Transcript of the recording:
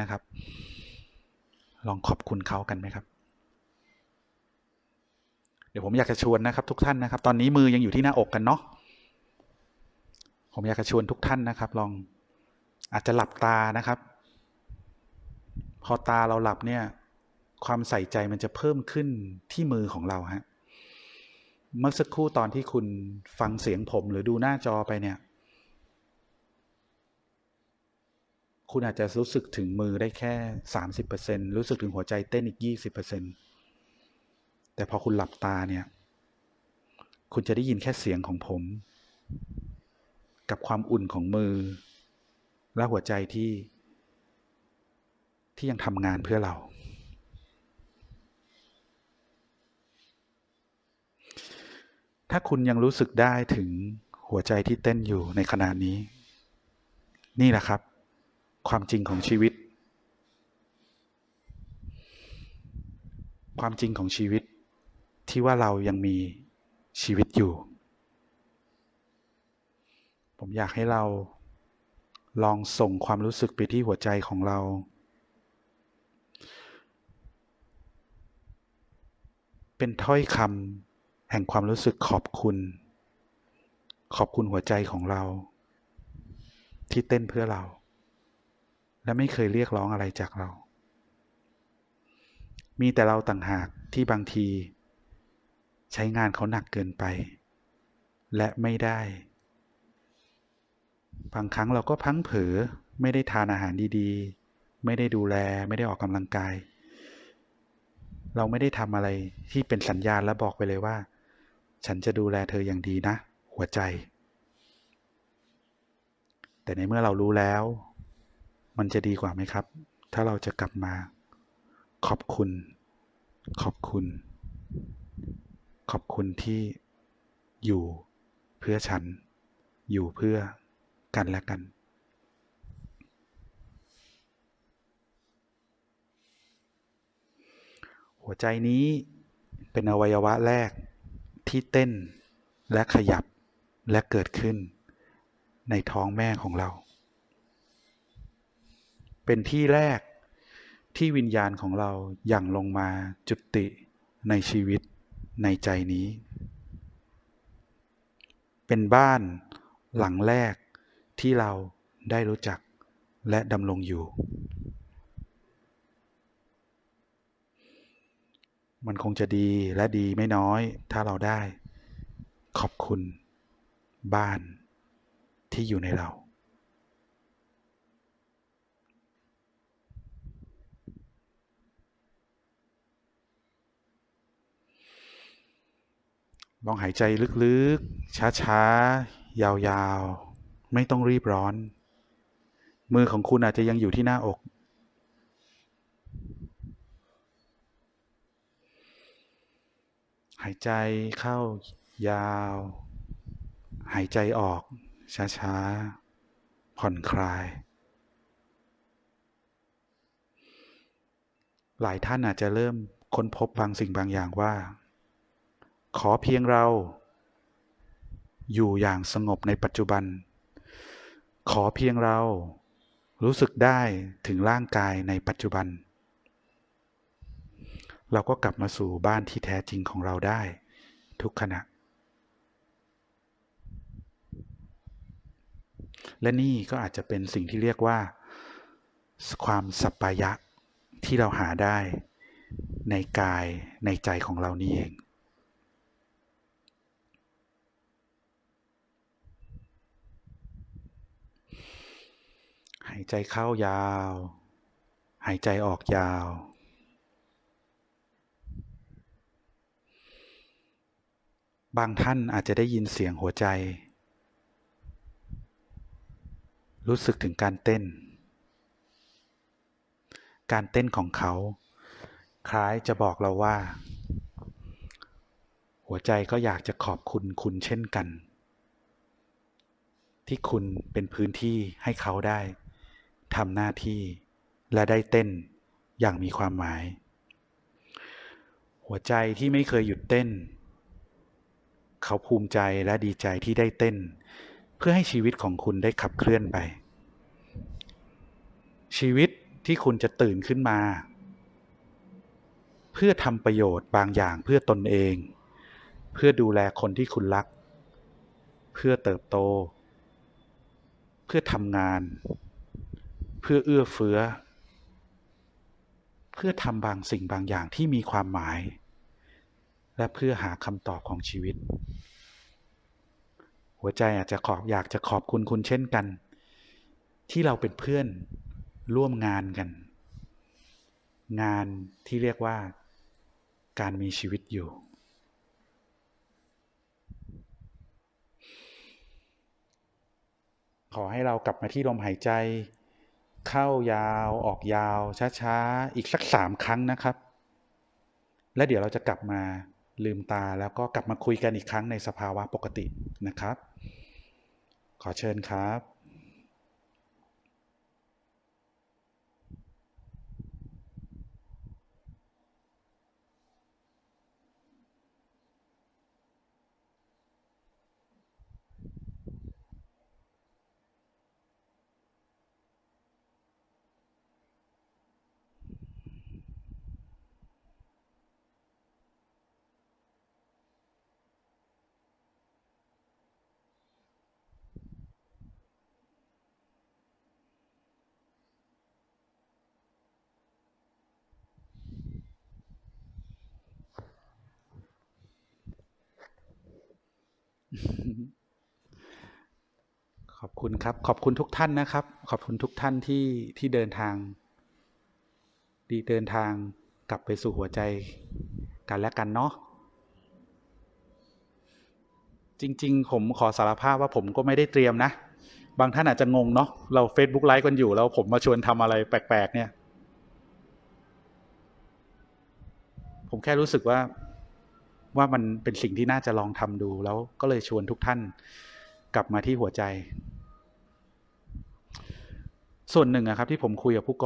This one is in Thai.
นะครับ ลองขอบคุณเขากันไหมครับ เดี๋ยวผมอยากจะชวนนะครับ ทุกท่านนะครับ ตอนนี้มือยังอยู่ที่หน้าอกกันเนาะผมอยากจะชวนทุกท่านนะครับ ลองอาจจะหลับตานะครับ พอตาเราหลับเนี่ย ความใส่ใจมันจะเพิ่มขึ้นที่มือของเราฮะเมื่อสักครู่ตอนที่คุณฟังเสียงผมหรือดูหน้าจอไปเนี่ย คุณอาจจะรู้สึกถึงมือได้แค่สามสิบเปอร์เซ็นรู้สึกถึงหัวใจเต้นอีกยี่สิบเปอร์เซ็นแต่พอคุณหลับตาเนี่ย คุณจะได้ยินแค่เสียงของผม กับความอุ่นของมือ และหัวใจที่ ที่ยังทำงานเพื่อเรา ถ้าคุณยังรู้สึกได้ถึงหัวใจที่เต้นอยู่ในขณะนี้ นี่แหละครับ ความจริงของชีวิต ความจริงของชีวิตที่ว่าเรายังมีชีวิตอยู่ ผมอยากให้เราลองส่งความรู้สึกไปที่หัวใจของเรา เป็นถ้อยคำแห่งความรู้สึกขอบคุณ ขอบคุณหัวใจของเรา ที่เต้นเพื่อเรา และไม่เคยเรียกร้องอะไรจากเรา มีแต่เราต่างหากที่บางที ใช้งานเขาหนักเกินไป และไม่ได้ บางครั้งเราก็พังเผลอไม่ได้ทานอาหารดีๆ ไม่ได้ดูแล ไม่ได้ออกกำลังกาย เราไม่ได้ทำอะไรที่เป็นสัญญาณและบอกไปเลยว่า ฉันจะดูแลเธออย่างดีนะ หัวใจ แต่ในเมื่อเรารู้แล้ว มันจะดีกว่าไหมครับ ถ้าเราจะกลับมา ขอบคุณ ขอบคุณ ขอบคุณที่อยู่เพื่อฉัน อยู่เพื่อกันและกันหัวใจนี้เป็นอวัยวะแรกที่เต้นและขยับและเกิดขึ้นในท้องแม่ของเรา เป็นที่แรกที่วิญญาณของเราย่างลงมาจุติในชีวิตในใจนี้ เป็นบ้านหลังแรกที่เราได้รู้จักและดำรงอยู่ มันคงจะดีและดีไม่น้อยถ้าเราได้ ขอบคุณบ้านที่อยู่ในเรา ลองหายใจลึกๆ ช้าๆ ยาวๆ ไม่ต้องรีบร้อน มือของคุณอาจจะยังอยู่ที่หน้าอก หายใจเข้ายาว หายใจออก ช้าๆ ผ่อนคลาย หลายท่านอาจจะเริ่มค้นพบบางสิ่งบางอย่างว่า ขอเพียงเรา อยู่อย่างสงบในปัจจุบัน ขอเพียงเรารู้สึกได้ถึงร่างกายในปัจจุบัน เราก็กลับมาสู่บ้านที่แท้จริงของเราได้ ทุกขณะ และนี่ก็อาจจะเป็นสิ่งที่เรียกว่า ความสัปปายะที่เราหาได้ในกายในใจของเรานี่เอง หายใจเข้ายาว หายใจออกยาว บางท่านอาจจะได้ยินเสียงหัวใจ รู้สึกถึงการเต้น การเต้นของเขา คล้ายจะบอกเราว่า หัวใจก็อยากจะขอบคุณคุณเช่นกันที่คุณเป็นพื้นที่ให้เขาได้ ทำหน้าที่ และได้เต้นอย่างมีความหมาย หัวใจที่ไม่เคยหยุดเต้น เขาภูมิใจและดีใจที่ได้เต้น เพื่อให้ชีวิตของคุณได้ขับเคลื่อนไป ชีวิตที่คุณจะตื่นขึ้นมา เพื่อทำประโยชน์บางอย่างเพื่อตนเอง เพื่อดูแลคนที่คุณรัก เพื่อเติบโต เพื่อทำงาน เพื่อเอื้อเฟื้อ เพื่อทำบางสิ่งบางอย่างที่มีความหมาย และเพื่อหาคำตอบของชีวิต หัวใจอาจจะขอบอยากจะขอบคุณคุณเช่นกัน ที่เราเป็นเพื่อนร่วมงานกัน งานที่เรียกว่าการมีชีวิตอยู่ ขอให้เรากลับมาที่ลมหายใจ เข้ายาวออกยาวช้าๆ อีกสักสามครั้งนะครับ และเดี๋ยวเราจะกลับมาลืมตาแล้วก็กลับมาคุยกันอีกครั้งในสภาวะปกตินะครับ ขอเชิญครับ ขอบคุณครับ ขอบคุณทุกท่านนะครับ ขอบคุณทุกท่านที่ที่เดินทาง ดีเดินทางกลับไปสู่หัวใจกันและกันเนาะจริง ๆ ผมขอสารภาพว่าผมก็ไม่ได้เตรียมนะ บางท่านอาจจะงงเนาะเรา Facebook ไลฟ์กันอยู่แล้วผมมาชวนทำอะไรแปลก ๆ เนี่ย ผมแค่รู้สึกว่า ว่ามันเป็นสิ่งที่น่าจะลองทำดูแล้วก็เลยชวนทุกท่านกลับมาที่หัวใจ ส่วนหนึ่งอะครับที่ผมคุยกับผู้กอง